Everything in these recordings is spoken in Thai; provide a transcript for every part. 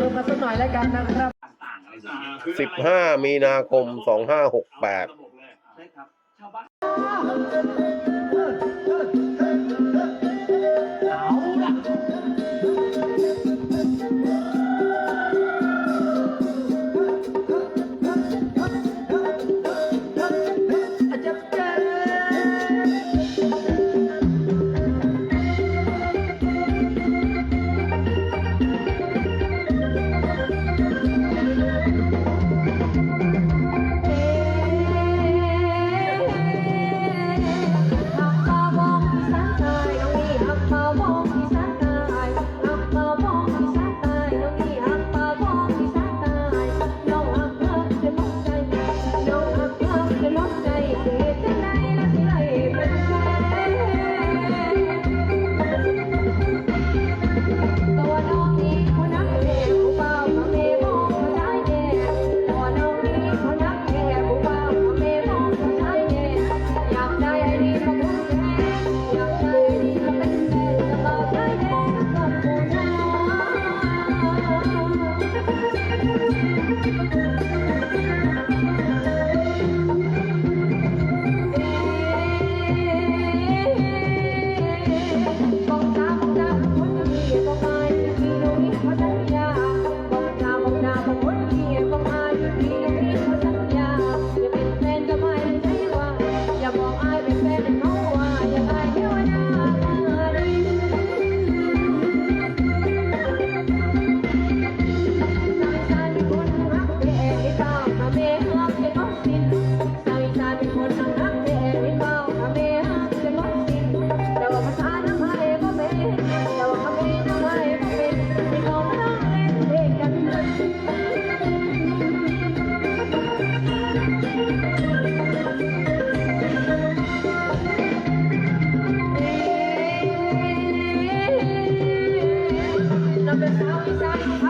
ติมมาสักหน่อยแล้วกันนะครับ สิบห้ามีนาคมสองห้าหกแปด South, South, South.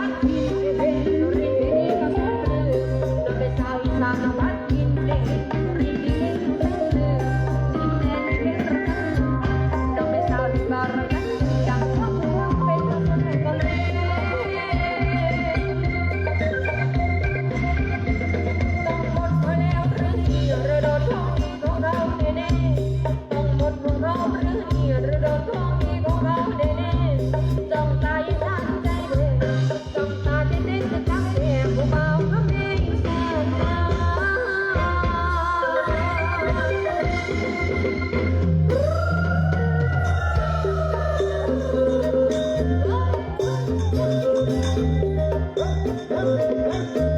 Hey, hey, hey.